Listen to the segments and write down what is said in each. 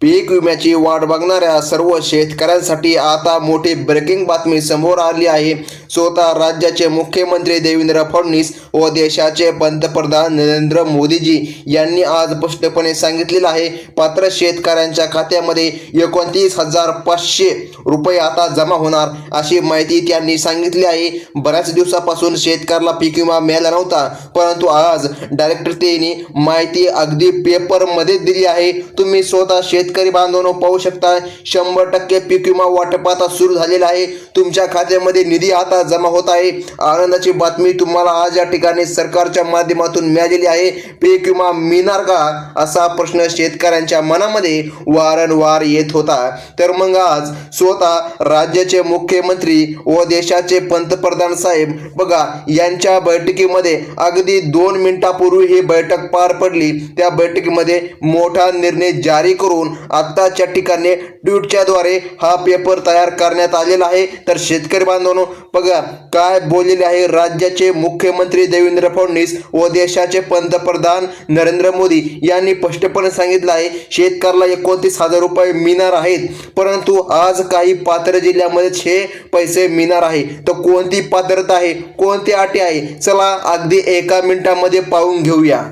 पीक विम्याची वाट बघणाऱ्या सर्व शेतकऱ्यांसाठी आता मोठी ब्रेकिंग बातमी समोर आली आहे. स्वतः राज्याचे मुख्यमंत्री देवेंद्र फडणवीस व देशाचे पंतप्रधान नरेंद्र मोदीजी यांनी आज स्पष्टपणे सांगितलेलं आहे. पात्र शेतकऱ्यांच्या खात्यामध्ये एकोणतीस हजार पाचशे रुपये आता जमा होणार अशी माहिती त्यांनी सांगितली आहे. बऱ्याच दिवसापासून शेतकऱ्याला पीक विमा मिळाला नव्हता परंतु आज डायरेक्टर त्यांनी माहिती अगदी पेपरमध्ये दिली आहे. तुम्ही स्वतः शेत शेतकरी बांधवांनो पाहू शकता शंभर टक्के पीक विमा वाटप आता सुरू झालेला आहे. तुमच्या खात्यामध्ये निधी आता जमा होत आहे. आनंदाची बातमी तुम्हाला आज या ठिकाणी सरकारच्या माध्यमातून मिळालेली आहे. पीक विमा मिळणार का? असा प्रश्न शेतकऱ्यांच्या मनामध्ये वारंवार येत होता. तर मग आज स्वतः राज्याचे मुख्यमंत्री व देशाचे पंतप्रधान साहेब बघा यांच्या बैठकीमध्ये अगदी दोन मिनिटापूर्वी ही बैठक पार पडली. त्या बैठकीमध्ये मोठा निर्णय जारी करून आत्ताच्या ठिकाणी ट्विटच्या द्वारे हा पेपर तयार करण्यात आलेला आहे. तर शेतकरी बांधवांनो बघा काय बोललेले आहे राज्याचे मुख्यमंत्री देवेंद्र फडणवीस व देशाचे पंतप्रधान नरेंद्र मोदी यांनी स्पष्टपणे सांगितलं आहे शेतकऱ्याला एकोणतीस हजार रुपये मिळणार आहेत. परंतु आज काही पात्र जिल्ह्यामध्ये हे पैसे मिळणार आहे. तर कोणती पात्रता आहे? कोणती अटी आहे? चला अगदी एका मिनिटामध्ये पाहून घेऊया.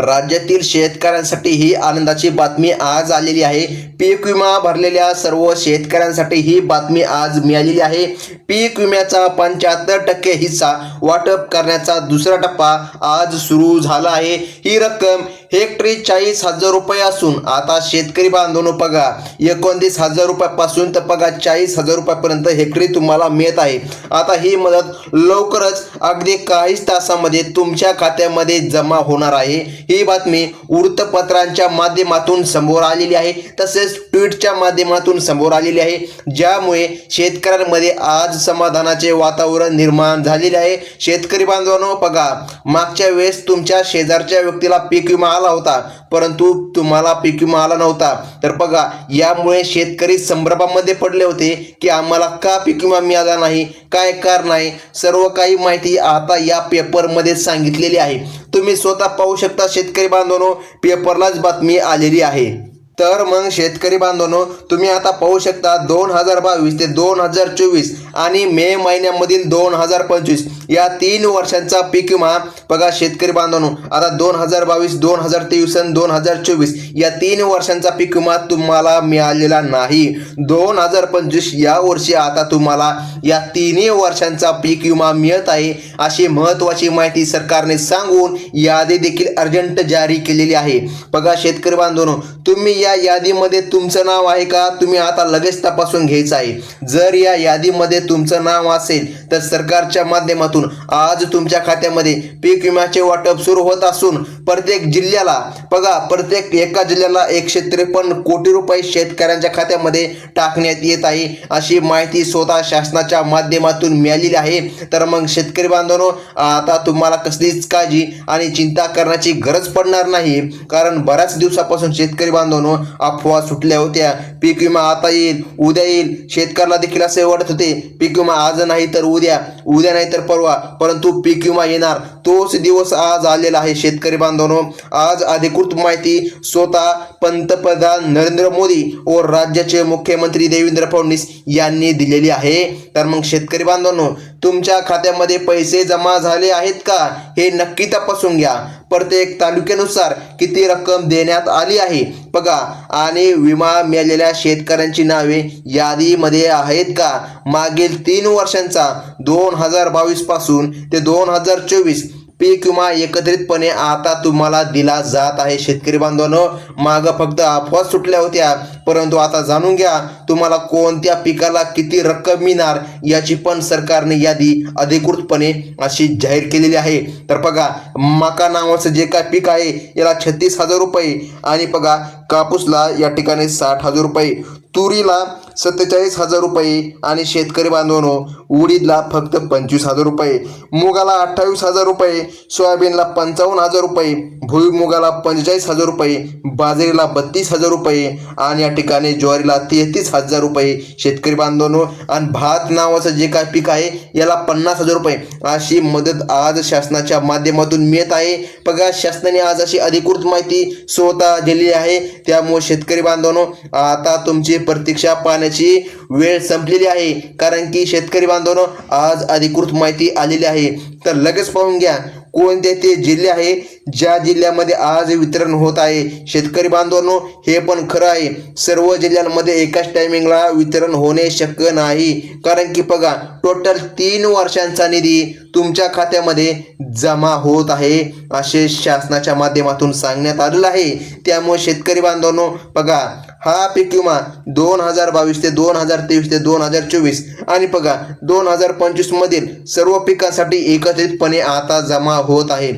राज्यातील शेतकऱ्यांसाठी ही आनंदाची बातमी आज आलेली आहे. पीक विमा भरलेल्या सर्व शेतकऱ्यांसाठी ही बातमी आज मिळालेली आहे. पीक विम्याचा पंच्याहत्तर टक्के हिस्सा वाटप करण्याचा दुसरा टप्पा आज सुरू झाला आहे. ही रक्कम हेक्टरी चाळीस हजार रुपये असून आता शेतकरी बांधवनो पगा एकोणतीस हजार रुपयापासून तर पगा चाळीस हजार रुपयापर्यंत हेक्टरी तुम्हाला मिळत आहे. आता ही मदत लवकरच अगदी काहीच तासामध्ये तुमच्या खात्यामध्ये जमा होणार आहे. ही बातमी वृत्तपत्रांच्या माध्यमातून समोर आलेली आहे. तसेच ट्विटच्या माध्यमातून समोर आलेली आहे. ज्यामुळे शेतकऱ्यांमध्ये आज समाधानाचे वातावरण निर्माण झालेले आहे. शेतकरी बांधवांनो बघा मागच्या वेळेस तुमच्या शेजारच्या व्यक्तीला पीक विमा आला होता परंतु तुम्हाला पीक विमा आला नव्हता. तर बघा यामुळे शेतकरी संभ्रमामध्ये पडले होते की आम्हाला का पीक विमा मिळाला नाही? काय कारण आहे? सर्व काही माहिती आता या पेपरमध्ये सांगितलेली आहे. तुम्ही स्वतः पाहू शकता शेतकरी बांधवांनो पेपरलाच बातमी आलेली आहे. तर मग शेतकरी बांधवांनो तुम्ही आता पाहू शकता दोन हजार बावीस ते दोन हजार चोवीस आणि मे महिन्यामधील दोन हजार पंचवीस. या तीन वर्षांचा पीक विमा बघा शेतकरी बांधवांनो आता दोन हजार बावीस दोन हजार तेवीस आणि दोन हजार चोवीस या तीन वर्षांचा पीक विमा तुम्हाला मिळालेला नाही. दोन हजार पंचवीस या वर्षी आता तुम्हाला या तिन्ही वर्षांचा पीक विमा मिळत आहे अशी महत्त्वाची माहिती सरकारने सांगून यादी देखील अर्जंट जारी केलेली आहे. बघा शेतकरी बांधवांनो तुम्ही या यादीमध्ये तुमचं नाव आहे का? तुम्ही आता लगेच तपासून घ्यायचं आहे. जर या यादीमध्ये तुमचं नाव असेल तर सरकारच्या माध्यमातून आज तुमच्या खात्यामध्ये पीक विम्याचे वाटप सुरू होत असून प्रत्येक जिल्ह्याला बघा प्रत्येक एका जिल्ह्याला एकशे त्रेपन्न कोटी रुपये शेतकऱ्यांच्या खात्यामध्ये टाकण्यात येत आहे अशी माहिती स्वतः शासनाच्या माध्यमातून मिळालेली आहे. तर मग शेतकरी बांधवांनो आता तुम्हाला कसलीच काळजी आणि चिंता करण्याची गरज पडणार नाही. कारण बऱ्याच दिवसापासून शेतकरी बांधवांनो अफवा सुटल्या होत्या. पीक विमा आता येईल उद्या येईल. शेतकऱ्याला देखील असे वाटत होते पीक विमा आज नाही तर उद्या उद्या नाही तर परवा. परंतु पीक विमा येणार. तोच दिवस आज आलेला आहे शेतकरी बांधवांनो. आज अधिकृत माहिती स्वतः पंतप्रधान नरेंद्र मोदी व राज्याचे मुख्यमंत्री देवेंद्र फडणवीस यांनी दिलेली आहे. तर मग शेतकरी बांधवांनो तुमच्या खात्यामध्ये पैसे जमा झाले आहेत का? हे नक्की तपासून घ्या. प्रत्येक तालुक्यानुसार किती रक्कम देण्यात आली आहे? बघा आणि विमा मिळालेल्या शेतकऱ्यांची नावे यादीमध्ये आहेत का? मागील तीन वर्षांचा दोन हजार बावीसपासून ते दोन हजार चोवीस पीक विमा एकत्रितपणे आता तुम्हाला दिला जात आहे. शेतकरी बांधवांनो मागं फक्त अफवा सुटल्या होत्या. परंतु आता जाणून घ्या तुम्हाला कोणत्या पिकाला किती रक्कम मिळणार याची पण सरकारने यादी अधिकृतपणे अशी जाहीर केलेली आहे. तर बघा मका नावाचं जे काय पीक आहे याला छत्तीस हजार रुपये आणि बघा कापूसला या ठिकाणी साठ हजार रुपये तुरीला सत्तेचाळीस हजार रुपये आणि शेतकरी बांधवांनो उडीदला फक्त पंचवीस हजार रुपये मुगाला अठ्ठावीस हजार रुपये सोयाबीनला पंचावन्न हजार रुपये भुईमुगाला पंचेचाळीस हजार रुपये बाजरीला बत्तीस हजार रुपये आणि या ठिकाणी ज्वारीला तेहतीस हजार रुपये शेतकरी बांधवांनो. आणि भात नावाचं जे काय पीक आहे याला पन्नास हजार रुपये अशी मदत आज शासनाच्या माध्यमातून मिळत आहे. बघा शासनाने आज अशी अधिकृत माहिती स्वतः दिली आहे. त्यामुळे शेतकरी बांधवांनो आता तुमची प्रतीक्षा पाहण्याची वेळ संपलेली आहे. कारण की शेतकरी बांधवांनो आज अधिकृत माहिती आलेली आहे. तर लगेच पाहून घ्या. कोणते ते जिल्हे आहे ज्या जिल्ह्यामध्ये आज वितरण होत आहे? शेतकरी बांधवांनो हे पण खरं आहे. सर्व जिल्ह्यांमध्ये एकाच टायमिंगला वितरण होणे शक्य नाही. कारण की बघा टोटल तीन वर्षांचा निधी तुमच्या खात्यामध्ये जमा होत आहे असे शासनाच्या माध्यमातून सांगण्यात आलेलं आहे. त्यामुळे शेतकरी बांधवांनो बघा हा पीक विमा दोन हजार बावीस ते दोन हजार तेवीस ते दोन हजार चोवीस. आणि बघा दोन हजार पंचवीस मधील सर्व पिकांसाठी एकत्रितपणे आता जमा होत आहे.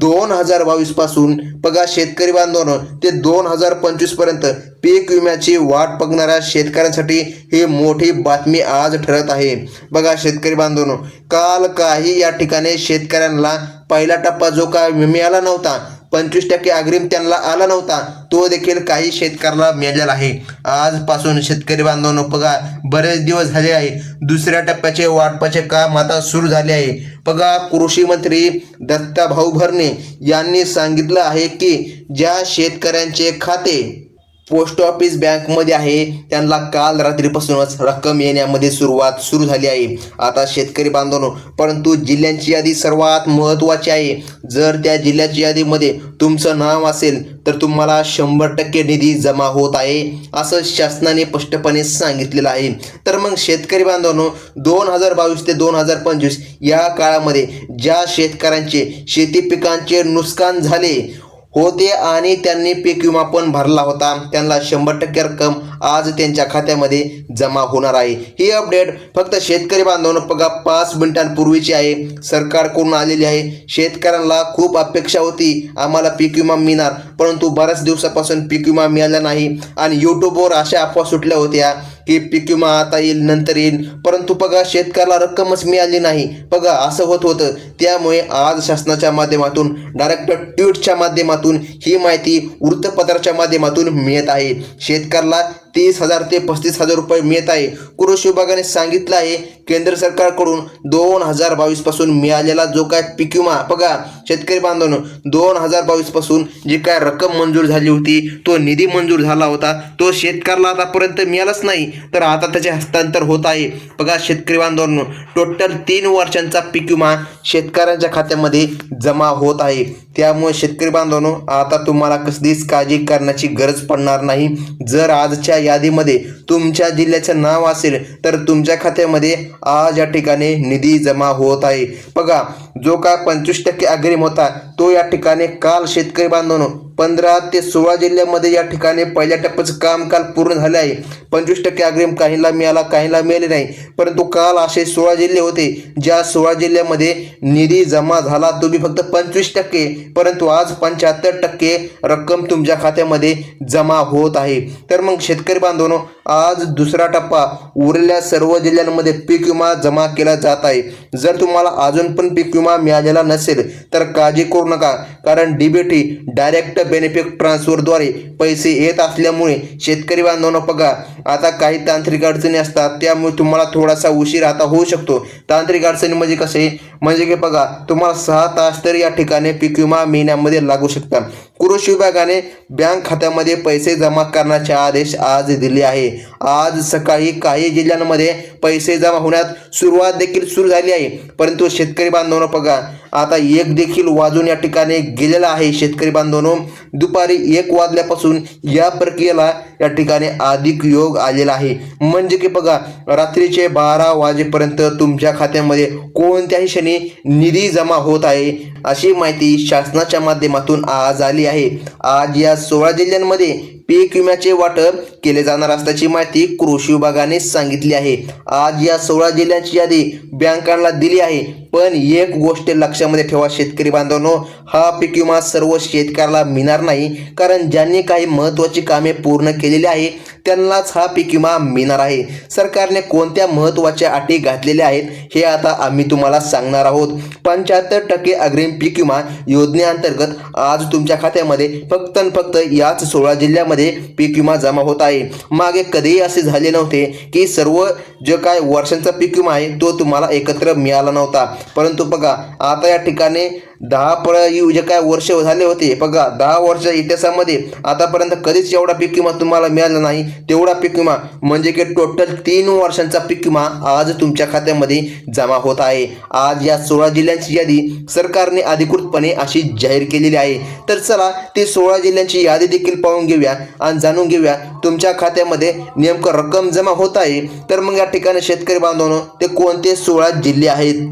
दोन हजार बावीसपासून बघा शेतकरी बांधवांनो ते दोन हजार पंचवीसपर्यंत पीक विम्याची वाट बघणाऱ्या शेतकऱ्यांसाठी ही मोठी बातमी आज ठरत आहे. बघा शेतकरी बांधवांनो काल काही या ठिकाणी शेतकऱ्यांना पहिला टप्पा जो काय मिळाला नव्हता पंचवीस टक्के अग्रिम त्यांना आला नव्हता तो देखील काही शेतकऱ्याला मिळालेला आहे. आजपासून शेतकरी बांधवांनो पगार बरेच दिवस झाले आहे. दुसऱ्या टप्प्याचे वाटपाचे काम आता सुरू झाले आहे. बघा कृषी मंत्री दत्ता भाऊ भरणे यांनी सांगितलं आहे की ज्या शेतकऱ्यांचे खाते पोस्ट ऑफिस बँकमध्ये आहे. त्यांना काल रात्रीपासूनच रक्कम येण्यामध्ये सुरुवात सुरू झाली आहे. आता शेतकरी बांधवांनो परंतु जिल्ह्यांची यादी सर्वात महत्त्वाची आहे. जर त्या जिल्ह्याच्या यादीमध्ये तुमचं नाव असेल तर तुम्हाला शंभर टक्के निधी जमा होत आहे असं शासनाने स्पष्टपणे सांगितलेलं आहे. तर मग शेतकरी बांधवांनो दोन हजार बावीस ते दोन हजार पंचवीस या काळामध्ये ज्या शेतकऱ्यांचे शेती पिकांचे नुकसान झाले होते आणि त्यांनी पीक विमा पण भरला होता. त्यांना शंभर टक्के रक्कम आज त्यांच्या खात्यामध्ये जमा होणार आहे. ही अपडेट फक्त शेतकरी बांधवांना बघा पाच मिनिटांपूर्वीची आहे. सरकारकडून आलेली आहे. शेतकऱ्यांना खूप अपेक्षा होती. आम्हाला पीक विमा मिळणार. परंतु बऱ्याच दिवसापासून पीक विमा मिळाला नाही. आणि यूट्यूबवर अशा अफवा सुटल्या होत्या की पीक विमा आता येईल नंतर येईल. परंतु बघा शेतकऱ्याला रक्कमच मिळाली नाही. बघा असं होत होतं. त्यामुळे आज शासनाच्या माध्यमातून डायरेक्ट ट्विटच्या माध्यमातून ही माहिती वृत्तपत्राच्या माध्यमातून मिळत आहे. शेतकऱ्याला तीस हजार ते पस्तीस हजार रुपये मिळत आहे. कृषी विभागाने सांगितलं आहे केंद्र सरकारकडून दोन हजार बावीसपासून मिळालेला जो काय पीक विमा बघा शेतकरी बांधवांनो दोन हजार बावीसपासून जी काय रक्कम मंजूर झाली होती तो निधी मंजूर झाला होता तो शेतकऱ्याला आतापर्यंत मिळालाच नाही तर आता त्याचे हस्तांतर होत आहे. बघा शेतकरी बांधवांनो टोटल तीन वर्षांचा पीक विमा शेतकऱ्यांच्या खात्यामध्ये जमा होत आहे. त्यामुळे शेतकरी बांधवांनो आता तुम्हाला कसलीच काळजी करण्याची गरज पडणार नाही. जर आजच्या यादीमध्ये तुमच्या जिल्ह्याचं नाव असेल तर तुमच्या खात्यामध्ये आज या ठिकाणी निधी जमा होत आहे. बघा जो का पंचवीस टक्के अग्रिम होता तो या ठिकाणी काल शेतकरी बांधवांनो पंधरा ते सोळा जिल्ह्यामध्ये या ठिकाणी पहिल्या टप्प्याचं काम काल पूर्ण झाले आहे. पंचवीस टक्के अग्रिम काहींना मिळाला काहींना मिळाले नाही. परंतु काल असे सोळा जिल्हे होते ज्या सोळा जिल्ह्यामध्ये निधी जमा झाला तुम्ही फक्त पंचवीस टक्के परंतु आज पंच्याहत्तर टक्के रक्कम तुमच्या खात्यामध्ये जमा होत आहे. तर मग शेतकरी बांधवनो आज दुसरा टप्पा. उरलेल्या सर्व जिल्ह्यांमध्ये पीक विमा जमा केला जात आहे. जर तुम्हाला अजून पण पीक विमा मिळालेला नसेल तर काळजी करू नका. कारण डीबीटी डायरेक्ट बेनिफिट ट्रान्सफरद्वारे पैसे येत असल्यामुळे शेतकरी बांधवांना बघा. आता काही तांत्रिक अडचणी असतात त्यामुळे तुम्हाला थोडासा उशीर आता होऊ शकतो. तांत्रिक अडचणी म्हणजे कसे? म्हणजे की बघा तुम्हाला सहा तास तरी या ठिकाणी पीक विमा महिन्यामध्ये लागू शकतात. कृषी विभागाने बँक खात्यामध्ये पैसे जमा करण्याचे आदेश आज दिले आहे. आज सकाळी काही जिल्ह्यांमध्ये पैसे जमा होण्यात सुरुवात देखील सुरू झाली आहे. परंतु शेतकरी बांधवांना बघा आता एक देखील वाजून या ठिकाणी गेलेला आहे शेतकरी बांधवांनो. दुपारी एक वाजल्यापासून या प्रक्रियेला या ठिकाणी अधिक योग आलेला आहे. म्हणजे की बघा रात्रीचे बारा वाजेपर्यंत तुमच्या खात्यामध्ये कोणत्याही क्षणी निधी जमा होत आहे अशी माहिती शासनाच्या माध्यमातून आज आली आहे. आज या सोळा जिल्ह्यांमध्ये पीक विम्याचे वाटप केले जाणार असल्याची माहिती कृषी विभागाने सांगितली आहे. आज या सोळा जिल्ह्यांची यादी बँकांना दिली आहे. पण एक गोष्ट लक्षामध्ये ठेवा शेतकरी बांधवांनो हा पीक विमा सर्व शेतकऱ्याला मिळणार नाही कारण ज्यांनी काही महत्त्वाची कामे पूर्ण केलेली आहे त्यांनाच हा पीक विमा मिळणार आहे. सरकारने कोणत्या महत्त्वाच्या अटी घातलेल्या आहेत हे आता आम्ही तुम्हाला सांगणार आहोत. पंच्याहत्तर टक्के अग्रिम पीक विमा योजनेअंतर्गत आज तुमच्या खात्यामध्ये फक्त आणि फक्त याच सोळा जिल्ह्यामध्ये पीक विमा जमा होत आहे. मागे कधीही असे झाले नव्हते की सर्व जे काय वर्षांचा पीक विमा आहे तो तुम्हाला एकत्र मिळाला नव्हता. परंतु बघा आता या ठिकाणी दहा पर जे काय वर्ष झाले होते बघा दहा वर्ष इतिहासामध्ये आतापर्यंत कधीच एवढा पीक विमा तुम्हाला मिळाला नाही. तेवढा पीक विमा म्हणजे की टोटल तीन वर्षांचा पीक विमा आज तुमच्या खात्यामध्ये जमा होत आहे. आज या सोळा जिल्ह्यांची यादी सरकारने अधिकृतपणे अशी जाहीर केलेली आहे. तर चला ते सोळा जिल्ह्यांची यादी देखील पाहून घेऊया आणि जाणून घेऊया तुमच्या खात्यामध्ये नेमकं रक्कम जमा होत आहे. तर मग या ठिकाणी शेतकरी बांधवांनो ते कोणते सोळा जिल्हे आहेत?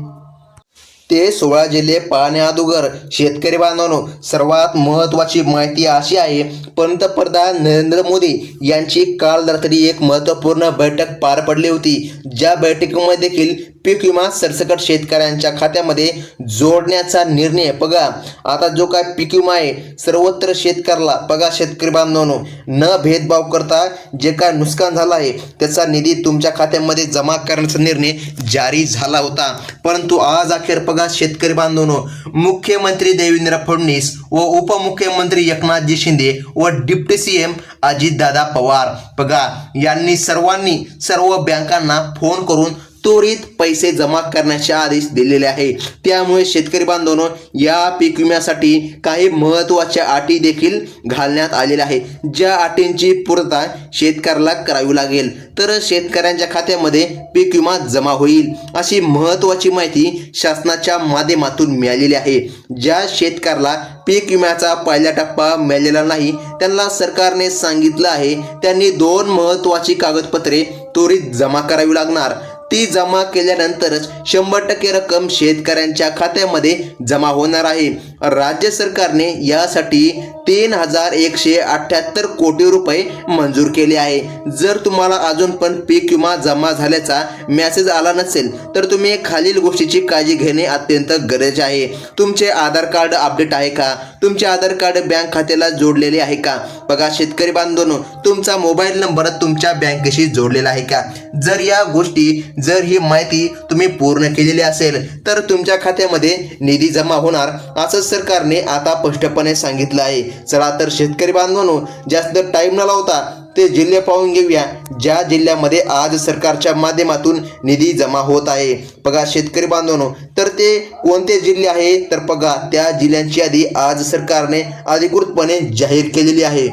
ते सोळा जिल्हे पाहण्याअगोदर शेतकरी बांधवांनो सर्वात महत्त्वाची माहिती अशी आहे पंतप्रधान नरेंद्र मोदी यांची काल रात्री एक महत्त्वपूर्ण बैठक पार पडली होती. ज्या बैठकीमध्ये देखील पीक विमा सरसकट शेतकऱ्यांच्या खात्यामध्ये जोडण्याचा निर्णय बघा. आता जो काय पीक विमा आहे सर्वत्र शेतकऱ्याला बघा शेतकरी बांधवांनो न भेदभाव करता जे काय नुकसान झालं आहे त्याचा निधी तुमच्या खात्यामध्ये जमा करण्याचा निर्णय जारी झाला होता. परंतु आज अखेर बघा शेतकरी बांधवनो मुख्यमंत्री देवेंद्र फडणवीस व उपमुख्यमंत्री एकनाथजी शिंदे व डिप्टी सी एम अजितदादा पवार. बघा यांनी सर्वांनी सर्व बँकांना फोन करून त्वरित पैसे जमा करण्याचे आदेश दिलेले आहे. त्यामुळे शेतकरी बांधवांनो या पीक विम्यासाठी काही महत्त्वाच्या अटी देखील घालण्यात आलेल्या आहे ज्या अटींची पूर्तता शेतकऱ्याला करावी लागेल. तर शेतकऱ्यांच्या खात्यामध्ये पीक विमा जमा होईल अशी महत्त्वाची माहिती शासनाच्या माध्यमातून मिळालेली आहे. ज्या शेतकऱ्याला पीक विम्याचा पहिला टप्पा मिळालेला नाही त्यांना सरकारने सांगितलं आहे त्यांनी दोन महत्त्वाची कागदपत्रे त्वरित जमा करावी लागणार. ती जमा केल्यानंतरच शंभर टक्के रक्कम शेतकऱ्यांच्या खात्यामध्ये जमा होणार आहे. राज्य सरकारने यासाठी तीन हजार एकशे अठ्ठ्याहत्तर कोटी रुपये मंजूर केले आहे. जर तुम्हाला अजून पण पीक विमा जमा झाल्याचा मेसेज आला नसेल तर तुम्ही खालील गोष्टीची काळजी घेणे अत्यंत गरजेचे आहे. तुमचे आधार कार्ड अपडेट आहे का? तुमचे आधार कार्ड बँक खात्याला जोडलेले आहे का? बघा शेतकरी बांधवांनो तुमचा मोबाईल नंबर तुमच्या बँकेशी जोडलेला आहे का? जर या गोष्टी जर ही माहिती तुम्ही पूर्ण केलेली असेल तर तुमच्या खात्यामध्ये निधी जमा होणार असं सरकारने आता स्पष्टपणे सांगितलं आहे. चला तर शेतकरी बांधवांनो जास्त टाईम न लावता ते जिल्हे पाहून घेऊया. ज्या जिल्ह्यामध्ये आज सरकारच्या माध्यमातून निधी जमा होत आहे. बघा शेतकरी बांधवांनो तर ते कोणते जिल्हे आहे तर बघा त्या जिल्ह्यांची यादी आज सरकारने अधिकृतपणे जाहीर केलेली आहे.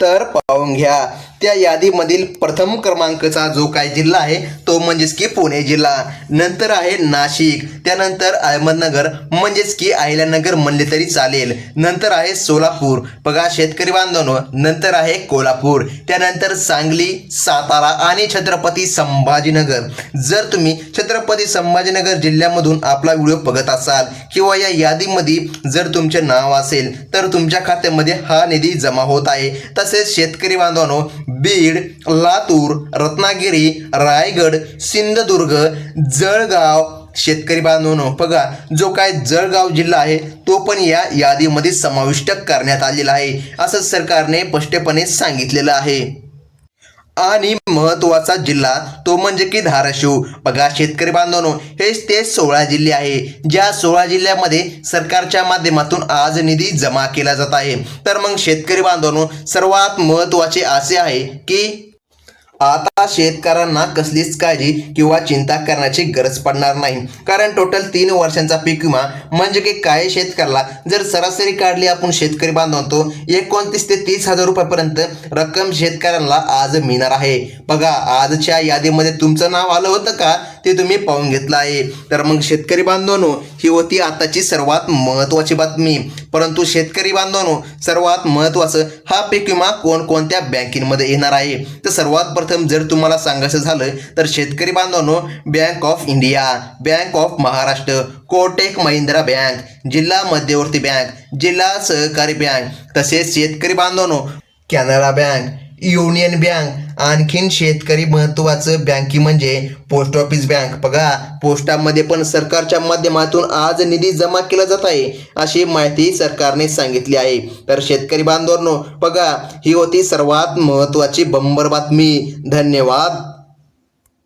तर पाहून घ्या. त्या यादीमधील प्रथम क्रमांकाचा जो काय जिल्हा आहे तो म्हणजेच की पुणे जिल्हा. नंतर आहे नाशिक. त्यानंतर अहमदनगर म्हणजेच की अहिल्यानगर म्हणले तरी चालेल. नंतर आहे सोलापूर. बघा शेतकरी बांधवनो नंतर आहे कोल्हापूर. त्यानंतर सांगली सातारा आणि छत्रपती संभाजीनगर. जर तुम्ही छत्रपती संभाजीनगर जिल्ह्यामधून आपला व्हिडिओ बघत असाल किंवा या यादीमध्ये जर तुमचे नाव असेल तर तुमच्या खात्यामध्ये हा निधी जमा होत आहे. तसेच शेतकरी बांधवांनो बीड लातूर रत्नागिरी रायगड सिंधुदुर्ग जळगाव. शेतकरी बांधवांनो बघा जो काय जळगाव जिल्हा आहे तो पण या यादीमध्ये समाविष्ट करण्यात आलेला आहे. असं सरकारने स्पष्टपणे सांगितलेलं आहे. आणि महत्त्वाचा जिल्हा तो म्हणजे की धाराशिव. बघा शेतकरी बांधवांनो हेच ते सोळा जिल्हे आहे. ज्या सोळा जिल्ह्यामध्ये सरकारच्या माध्यमातून आज निधी जमा केला जात आहे. तर मग शेतकरी बांधवांनो सर्वात महत्त्वाचे असे आहे की आता शेतकऱ्यांना कसलीच काळजी किंवा चिंता करण्याची गरज पडणार नाही. कारण टोटल तीन वर्षांचा पीक विमा म्हणजे की काय शेतकऱ्याला जर सरासरी काढली आपण शेतकरी बांधवतो एकोणतीस ते तीस हजार रुपयापर्यंत रक्कम शेतकऱ्यांना आज मिळणार आहे. बघा आजच्या यादीमध्ये तुमचं नाव आलं होतं का? ते तुम्ही पाहून घेतलं आहे. तर मग शेतकरी बांधवांनो ही होती आताची सर्वात महत्त्वाची बातमी. परंतु शेतकरी बांधवांनो सर्वात महत्त्वाचं हा पीक विमा कोणकोणत्या बँकेमध्ये येणार आहे? तर सर्वात प्रथम जर तुम्हाला सांगायचं झालं तर शेतकरी बांधवांनो bank of India bank of Maharashtra Kotak Mahindra bank जिल्हा मध्यवर्ती बँक जिल्हा सहकारी बँक तसेच शेतकरी बांधवांनो कॅनरा बँक युनियन बँक. आणखीन शेतकरी महत्त्वाचं बँकी म्हणजे पोस्ट ऑफिस बँक. बघा पोस्टामध्ये पण सरकारच्या माध्यमातून आज निधी जमा केला जात आहे अशी माहिती सरकारने सांगितली आहे. तर शेतकरी बांधवांनो बघा ही होती सर्वात महत्त्वाची बंबर बातमी. धन्यवाद.